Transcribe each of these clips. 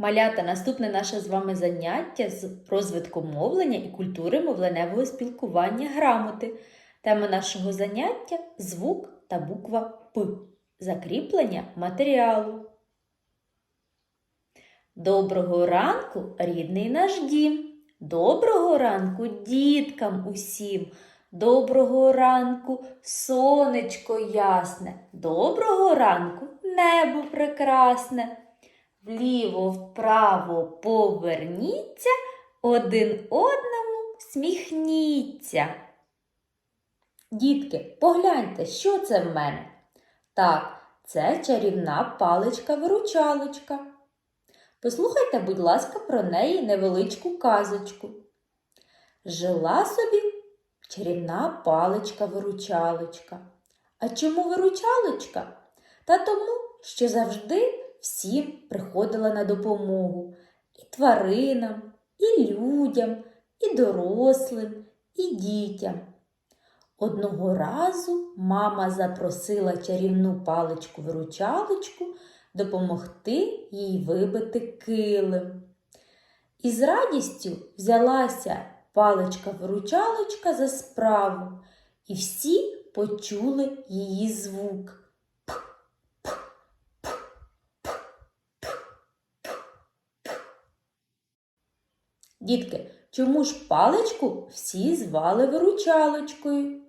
Малята, наступне наше з вами заняття з розвитку мовлення і культури мовленевого спілкування грамоти. Тема нашого заняття звук та буква П. Закріплення матеріалу. Доброго ранку, рідний наш дім. Доброго ранку діткам усім. Доброго ранку, сонечко ясне. Доброго ранку, небо прекрасне. Вліво, вправо поверніться, один одному сміхніться. Дітки, погляньте, що це в мене? Так, це чарівна паличка-виручалочка. Послухайте, будь ласка, про неї невеличку казочку. Жила собі чарівна паличка-виручалочка. А чому виручалочка? Та тому, що завжди всім приходила на допомогу і тваринам, і людям, і дорослим, і дітям. Одного разу мама запросила чарівну паличку-виручалочку допомогти їй вибити килим. І з радістю взялася паличка-виручалочка за справу, і всі почули її звук. Дітки, чому ж паличку всі звали виручалочкою?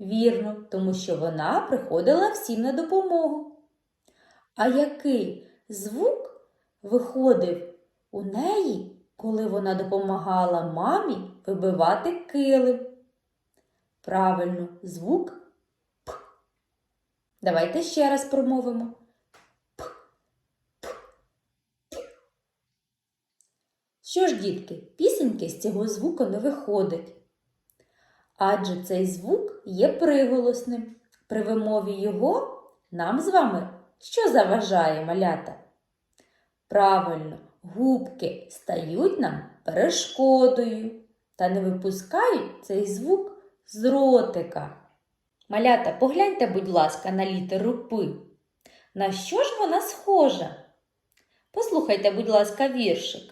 Вірно, тому що вона приходила всім на допомогу. А який звук виходив у неї, коли вона допомагала мамі вибивати килим? Правильно, звук П. Давайте ще раз промовимо. Що ж, дітки, пісеньки з цього звуку не виходить. Адже цей звук є приголосним. При вимові його нам з вами що заважає малята? Правильно, губки стають нам перешкодою та не випускають цей звук з ротика. Малята, погляньте, будь ласка, на літеру П. На що ж вона схожа? Послухайте, будь ласка, віршик.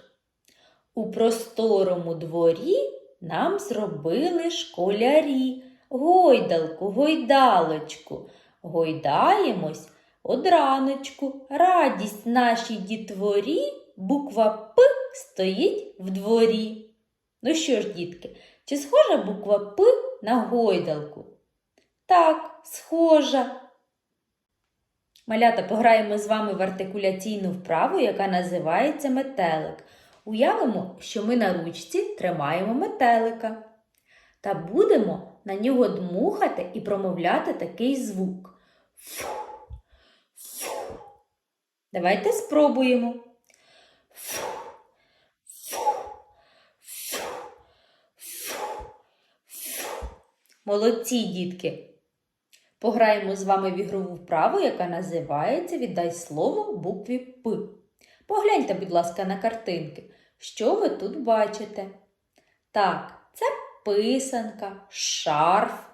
У просторому дворі нам зробили школярі гойдалку, гойдалочку. Гойдаємось од раночку. Радість нашій дітворі, буква П стоїть в дворі. Ну що ж, дітки, чи схожа буква П на гойдалку? Так, схожа. Малята, пограємо з вами в артикуляційну вправу, яка називається метелик. Уявимо, що ми на ручці тримаємо метелика та будемо на нього дмухати і промовляти такий звук. Фу, фу. Давайте спробуємо. Фу, фу, фу, фу, фу. Молодці, дітки! Пограємо з вами в ігрову вправу, яка називається Віддай слово букві П. Погляньте, будь ласка, на картинки. Що ви тут бачите? Так, це писанка, шарф,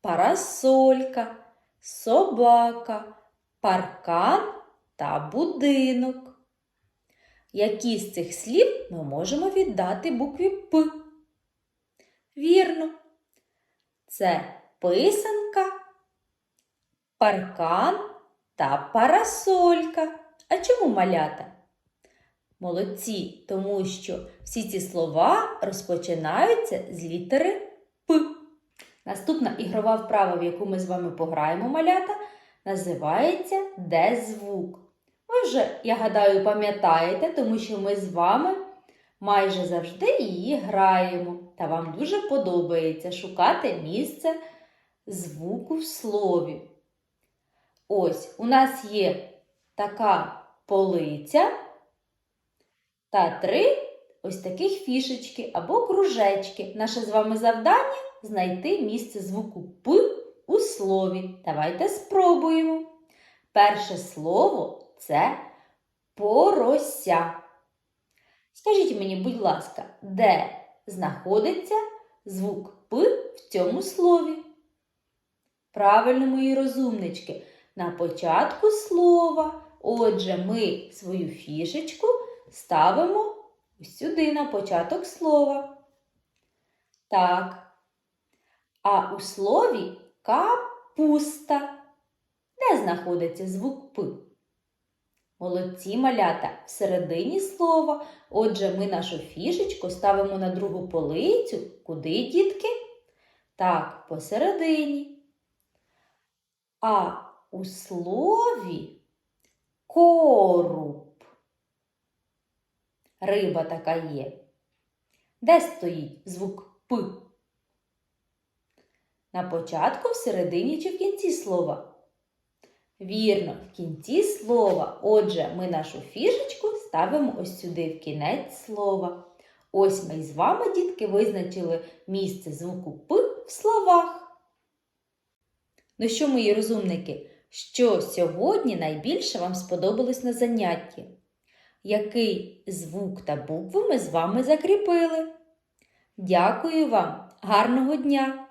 парасолька, собака, паркан та будинок. Які з цих слів ми можемо віддати букві П? Вірно, це писанка, паркан та парасолька. А чому малята? Молодці, тому що всі ці слова розпочинаються з літери П. Наступна ігрова вправа, в яку ми з вами пограємо малята, називається Де звук. Ви вже, я гадаю, пам'ятаєте, тому що ми з вами майже завжди її граємо. Та вам дуже подобається шукати місце звуку в слові. Ось у нас є така полиця та три ось таких фішечки або кружечки. Наше з вами завдання знайти місце звуку П у слові. Давайте спробуємо. Перше слово це порося. Скажіть мені, будь ласка, де знаходиться звук П в цьому слові? Правильно, мої розумнички, на початку слова. Отже, ми свою фішечку ставимо сюди на початок слова. Так. А у слові капуста. Де знаходиться звук П? Молодці малята всередині слова. Отже, ми нашу фішечку ставимо на другу полицю. Куди, дітки? Так, посередині. А у слові коруб. Риба така є. Де стоїть звук П? На початку, всередині чи в кінці слова? Вірно, в кінці слова. Отже, ми нашу фішечку ставимо ось сюди, в кінець слова. Ось ми з вами, дітки, визначили місце звуку П в словах. Ну що, мої розумники, що сьогодні найбільше вам сподобалось на занятті? Який звук та букву ми з вами закріпили? Дякую вам! Гарного дня!